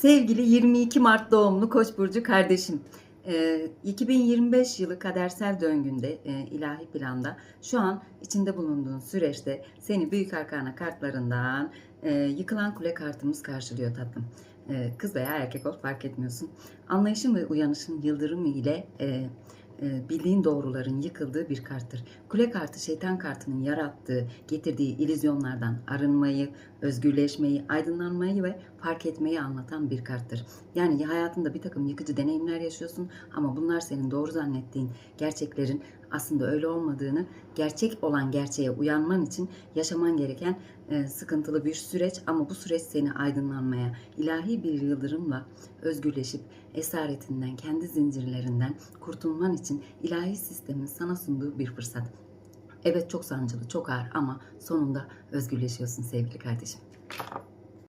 Sevgili 22 Mart doğumlu Koç burcu kardeşim. Ee, 2025 yılı kadersel döngünde e, ilahi planda şu an içinde bulunduğun süreçte seni büyük arkana kartlarından e, yıkılan kule kartımız karşılıyor tatlım. E, kız veya erkek ol fark etmiyorsun. Anlayışın ve uyanışın yıldırımı ile e, bildiğin doğruların yıkıldığı bir karttır. Kule kartı şeytan kartının yarattığı, getirdiği illüzyonlardan arınmayı, özgürleşmeyi, aydınlanmayı ve fark etmeyi anlatan bir karttır. Yani hayatında bir takım yıkıcı deneyimler yaşıyorsun ama bunlar senin doğru zannettiğin gerçeklerin aslında öyle olmadığını, gerçek olan gerçeğe uyanman için yaşaman gereken e, sıkıntılı bir süreç ama bu süreç seni aydınlanmaya, ilahi bir yıldırımla özgürleşip esaretinden, kendi zincirlerinden kurtulman için ilahi sistemin sana sunduğu bir fırsat. Evet çok sancılı, çok ağır ama sonunda özgürleşiyorsun sevgili kardeşim.